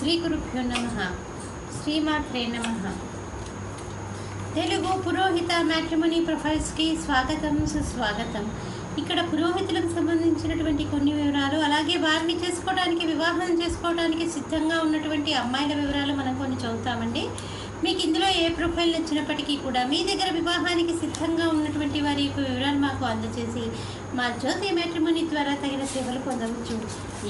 శ్రీ గురుభ్యో నమ. శ్రీమాత్రే నమ. తెలుగు పురోహిత మ్యాట్రిమనీ ప్రొఫైల్స్కి స్వాగతం సుస్వాగతం. ఇక్కడ పురోహితులకు సంబంధించినటువంటి కొన్ని వివరాలు అలాగే వారిని చేసుకోవడానికి వివాహం చేసుకోవడానికి సిద్ధంగా ఉన్నటువంటి అమ్మాయిల వివరాలు మనం కొన్ని చదువుతామండి. మీకు ఇందులో ఏ ప్రొఫైల్ నచ్చినప్పటికీ కూడా మీ దగ్గర వివాహానికి సిద్ధంగా ఉన్నటువంటి వారి యొక్క వివరాలు మాకు అందజేసి మా జ్యోతి మ్యాట్రిమోని ద్వారా తగిన సేవలు పొందవచ్చు.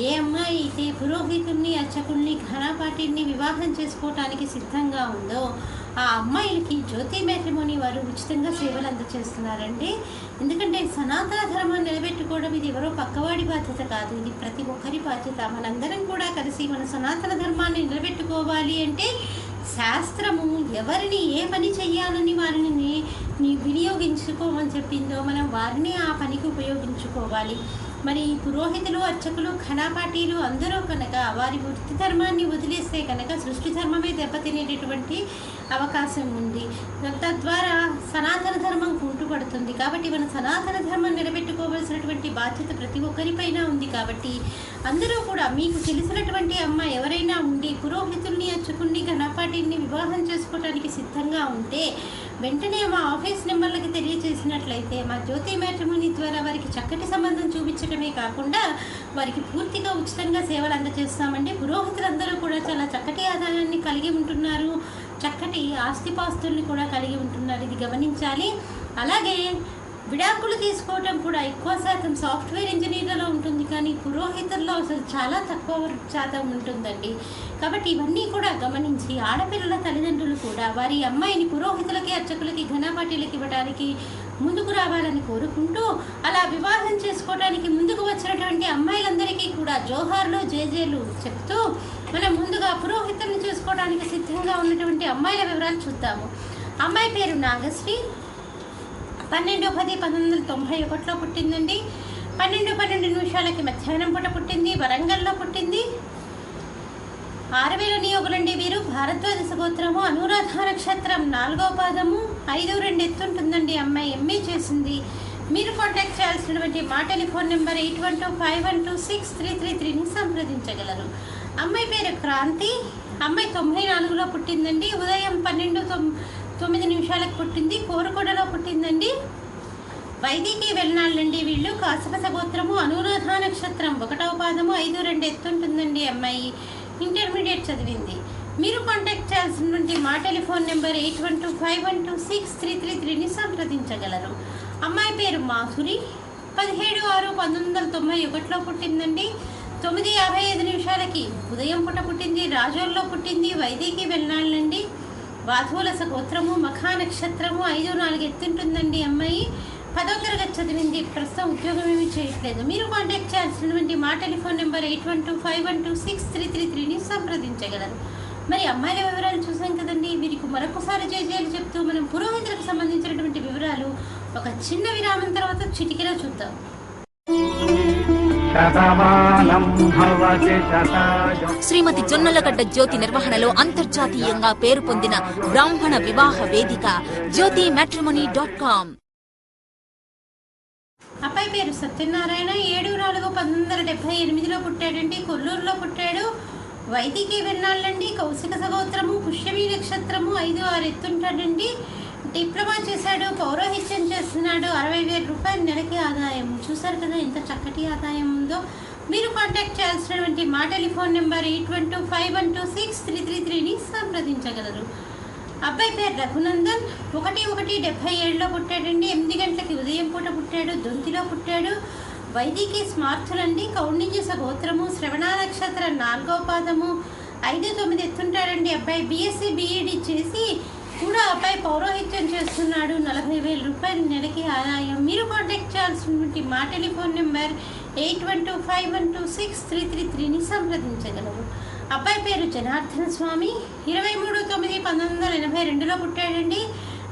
ఏ అమ్మాయి అయితే పురోహితుల్ని అర్చకుల్ని ఘనపాటిని వివాహం చేసుకోవటానికి సిద్ధంగా ఉందో ఆ అమ్మాయిలకి జ్యోతి మ్యాట్రిమోని వారు ఉచితంగా సేవలు అందజేస్తున్నారండి ఎందుకంటే సనాతన ధర్మాన్ని నిలబెట్టుకోవడం ఇది ఎవరో పక్కవాడి బాధ్యత కాదు. ఇది ప్రతి ఒక్కరి బాధ్యత. మనందరం కూడా కలిసి మన సనాతన ధర్మాన్ని నిలబెట్టుకోవాలి అంటే శాస్త్రము ఎవరిని ఏ పని చెయ్యాలని వారిని వినియోగించుకోమని చెప్పిందో మనం వారిని ఆ పనికి ఉపయోగించుకోవాలి. మరి పురోహితులు అర్చకులు ఘనాపాటీలు అందరూ కనుక వారి వృత్తి ధర్మాన్ని వదిలేస్తే కనుక సృష్టి ధర్మమే దెబ్బతినేటటువంటి అవకాశం ఉంది. తద్వారా సనాతన ధర్మం కుంటుపడుతుంది. కాబట్టి మన సనాతన ధర్మం నిలబెట్టుకోవాల్సినటువంటి బాధ్యత ప్రతి ఒక్కరిపైన ఉంది కాబట్టి అందరూ కూడా మీకు తెలిసినటువంటి అమ్మ ఎవరైనా ఉండి పురోహితుల్ని అర్చకుల్ని ఘనపాటిని వివాహం చేసుకోవడానికి సిద్ధంగా ఉంటే వెంటనే మా ఆఫీస్ నెంబర్లకి తెలియజేసినట్లయితే మా జ్యోతి మ్యాట్రిమోని ద్వారా వారికి చక్కటి సంబంధం చూపించడమే కాకుండా వారికి పూర్తిగా ఉచితంగా సేవలు అందజేస్తామండి. పురోహితులందరూ కూడా చాలా చక్కటి ఆదాయాన్ని కలిగి ఉంటున్నారు. చక్కటి ఆస్తిపాస్తుల్ని కూడా కలిగి ఉంటున్నారు. ఇది గమనించాలి. అలాగే విడాకులు తీసుకోవడం కూడా ఎక్కువ శాతం సాఫ్ట్వేర్ ఇంజనీర్లలో కానీ పురోహితుల్లో అసలు చాలా తక్కువ శాతం ఉంటుందండి. కాబట్టి ఇవన్నీ కూడా గమనించి ఆడపిల్లల తల్లిదండ్రులు కూడా వారి అమ్మాయిని పురోహితులకి అర్చకులకి ఘనపాటీలకి ఇవ్వడానికి ముందుకు రావాలని కోరుకుంటూ అలా వివాహం చేసుకోవడానికి ముందుకు వచ్చినటువంటి అమ్మాయిలందరికీ కూడా జోహార్లు జేజేలు చెప్తూ మనం ముందుగా పురోహితులను చేసుకోవడానికి సిద్ధంగా ఉన్నటువంటి అమ్మాయిల వివరాలు చూద్దాము. అమ్మాయి పేరు నాగశ్రీ. పన్నెండు పది పంతొమ్మిది వందల తొంభై ఒకటిలో పుట్టిందండి. పన్నెండు పన్నెండు నిమిషాలకి మధ్యాహ్నం పూట పుట్టింది వరంగల్లో పుట్టింది. ఆరువేల నియోగులండి వీరు. భారద్వాజ గోత్రము అనురాధ నక్షత్రం నాలుగో పాదము ఐదు రెండు ఎత్తుంటుందండి అమ్మాయి ఎంఏ చేసింది. మీరు కాంటాక్ట్ చేయాల్సినటువంటి మా telephone number eight one two five one two six three three త్రీని సంప్రదించగలరు. అమ్మాయి పేరు క్రాంతి. అమ్మాయి తొంభై నాలుగులో పుట్టిందండి. ఉదయం పన్నెండు తొమ్మిది నిమిషాలకు పుట్టింది. కోరుకోడలో పుట్టిందండి. వైదికి వెళ్ళినాళ్ళండి వీళ్ళు. కాశపస గోత్రము అనురాధ నక్షత్రం. ఒకటవ పాదము ఐదు రెండు ఎత్తుంటుందండి అమ్మాయి. ఇంటర్మీడియట్ చదివింది. మీరు కాంటాక్ట్ చేయాల్సినటువంటి మా telephone number eight one two five one two six three three త్రీని సంప్రదించగలరు. అమ్మాయి పేరు మాధురి. పదిహేడు ఆరు పంతొమ్మిది వందల తొంభై ఒకటిలో పుట్టిందండి. తొమ్మిది యాభై ఐదు నిమిషాలకి ఉదయం పుట పుట్టింది రాజోల్లో పుట్టింది వైదికి వెళ్ళాలండి వాధువులస గోత్రము మఖా నక్షత్రము ఐదు నాలుగు ఎత్తుంటుందండి అమ్మాయి. పదో తరగతి చదివింది. ప్రస్తుతం ఉద్యోగం ఏమీ చేయట్లేదు. మీరు కాంటాక్ట్ చేయాల్సినటువంటి మా telephone number eight one two five one two six three three త్రీని సంప్రదించగలరు. మరి అమ్మాయిల వివరాలు చూసాం కదండి. వీరికి మరొకసారి జేజేలు చెప్తూ మనం పురోహితులకు సంబంధించినటువంటి వివరాలు ఒక చిన్న విరామం తర్వాత చిటికెలో చూద్దాం. శ్రీమతి జొన్నలగడ్డ జ్యోతి నిర్వహణలో అంతర్జాతీయంగా పేరు పొందిన బ్రాహ్మణ వివాహ వేదిక జ్యోతి మ్యాట్రిమోనీ డాట్ కామ్ అబ్బాయి పేరు సత్యనారాయణ ఏడు నాలుగు పంతొమ్మిది వందల డెబ్బై ఎనిమిదిలో పుట్టాడండి. కొల్లూరులో పుట్టాడు. వైదికి విన్నాళ్ళండి. కౌశిక సగోత్రము పుష్యమి నక్షత్రము ఐదు ఆరు ఎత్తుంటాడండి. డిప్లొమా చేశాడు. పౌరోహిత్యం చేస్తున్నాడు. అరవై వేల రూపాయలు నెలకి ఆదాయం. చూసారు కదా ఎంత చక్కటి ఆదాయం ఉందో. మీరు కాంటాక్ట్ చేయాల్సినటువంటి మా telephone number eight one two five one two six three three త్రీని సంప్రదించగలరు. అబ్బాయి పేరు రఘునందన్. ఒకటి ఒకటి డెబ్బై ఏడులో పుట్టాడండి. ఎనిమిది గంటలకి ఉదయం పూట పుట్టాడు. దొంతిలో పుట్టాడు. వైదికి స్మార్థులండి. కౌండిన్యస గోత్రము శ్రవణ నక్షత్ర నాలుగో పాదము ఐదు తొమ్మిది ఎత్తుంటాడండి అబ్బాయి. బీఎస్సీ బీఈడి చేసి కూడా అబ్బాయి పౌరోహిత్యం చేస్తున్నాడు. నలభై వేల రూపాయలు నెలకి ఆదాయం. మీరు కాంటాక్ట్ చేయాల్సినటువంటి మా telephone number eight one two five one two six three three త్రీని సంప్రదించగలరు. అబ్బాయి పేరు జనార్దన స్వామి. ఇరవై మూడు తొమ్మిది పంతొమ్మిది వందల ఎనభై రెండులో పుట్టాడండి.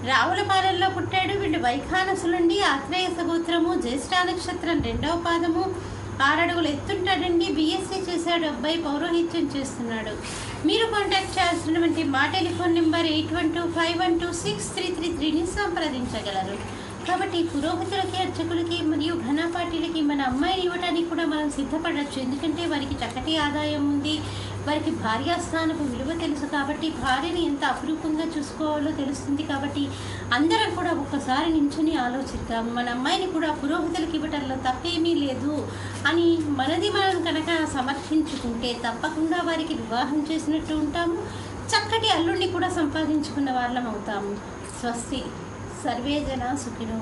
రావులపాలెంలో పుట్టాడు. వీళ్ళు వైఖానసులండి. ఆత్రేయ సగోత్రము జ్యేష్ఠ నక్షత్రం రెండవ పాదము. ఆరడుగులు ఎత్తుంటాడండి. బీఎస్సీ చేశాడు అబ్బాయి. పౌరోహిత్యం చేస్తున్నాడు. మీరు కాంటాక్ట్ చేయాల్సినటువంటి మా telephone number eight one two five one two six three three త్రీని సంప్రదించగలరు. కాబట్టి పురోహితులకి అర్చకులకి పార్టీలకి మన అమ్మాయిని ఇవ్వడానికి కూడా మనం సిద్ధపడవచ్చు ఎందుకంటే వారికి చక్కటి ఆదాయం ఉంది. వారికి భార్యాస్థానపు విలువ తెలుసు కాబట్టి భార్యని ఎంత అపురూపంగా చూసుకోవాలో తెలుస్తుంది కాబట్టి అందరం కూడా ఒక్కసారి నించుని ఆలోచిద్దాం. మన అమ్మాయిని కూడా పురోహితులకు ఇవ్వటంలో తప్పేమీ లేదు అని మనది మనం కనుక సమర్థించుకుంటే తప్పకుండా వారికి వివాహం చేసినట్టు ఉంటాము. చక్కటి అల్లుడిని కూడా సంపాదించుకున్న వాళ్ళం అవుతాము. స్వస్తి. సర్వే జన సుఖినో